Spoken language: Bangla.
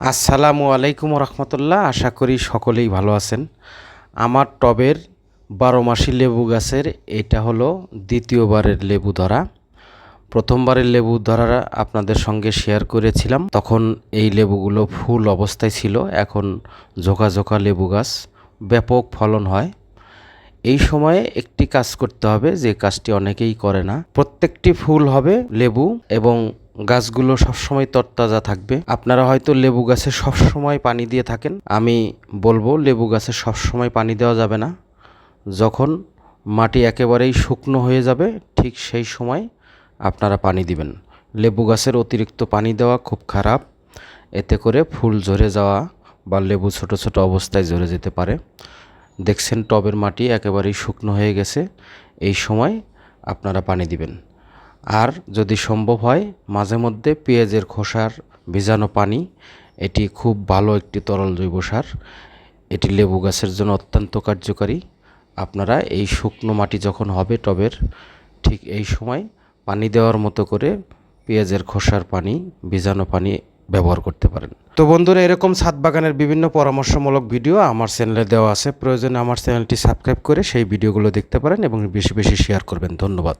আসসালামু আলাইকুম রহমতুল্লাহ। আশা করি সকলেই ভালো আছেন। আমার টবের বারো মাসি লেবু গাছের এটা হলো দ্বিতীয়বারের লেবু ধরা। প্রথমবারের লেবু ধরা আপনাদের সঙ্গে শেয়ার করেছিলাম। তখন এই লেবুগুলো ফুল অবস্থায় ছিল। এখন ঝোঁকা ঝোঁকা লেবু গাছ, ব্যাপক ফলন হয়। এই সময়ে একটি কাজ করতে হবে, যে কাজটি অনেকেই করে না। প্রত্যেকটি ফুল হবে লেবু এবং গাছগুলো সবসময় তরতাজা থাকবে। আপনারা হয়তো লেবু গাছে সবসময় পানি দিয়ে থাকেন। আমি বলব, লেবু গাছে সবসময় পানি দেওয়া যাবে না। যখন মাটি একেবারেই শুকনো হয়ে যাবে, ঠিক সেই সময় আপনারা পানি দিবেন। লেবু গাছের অতিরিক্ত পানি দেওয়া খুব খারাপ। এতে করে ফুল ঝরে যাওয়া বা লেবু ছোট ছোট অবস্থায় ঝরে যেতে পারে। দেখছেন টবের মাটি একেবারেই শুকনো হয়ে গেছে। এই সময় আপনারা পানি দিবেন। আর যদি সম্ভব হয়, মাঝে মধ্যে পেঁয়াজের খোসার ভিজানো পানি, এটি খুব ভালো একটি তরল জৈব সার। এটি লেবু গাছের জন্য অত্যন্ত কার্যকারী। আপনারা এই শুকনো মাটি যখন হবে টবের, ঠিক এই সময় পানি দেওয়ার মতো করে পেঁয়াজের খোসার পানি, ভিজানো পানি ব্যবহার করতে পারেন। তো বন্ধুরা, এরকম ছাদ বাগানের বিভিন্ন পরামর্শমূলক ভিডিও আমার চ্যানেলে দেওয়া আছে। প্রয়োজনে আমার চ্যানেলটি সাবস্ক্রাইব করে সেই ভিডিওগুলো দেখতে পারেন এবং বেশি বেশি শেয়ার করবেন। ধন্যবাদ।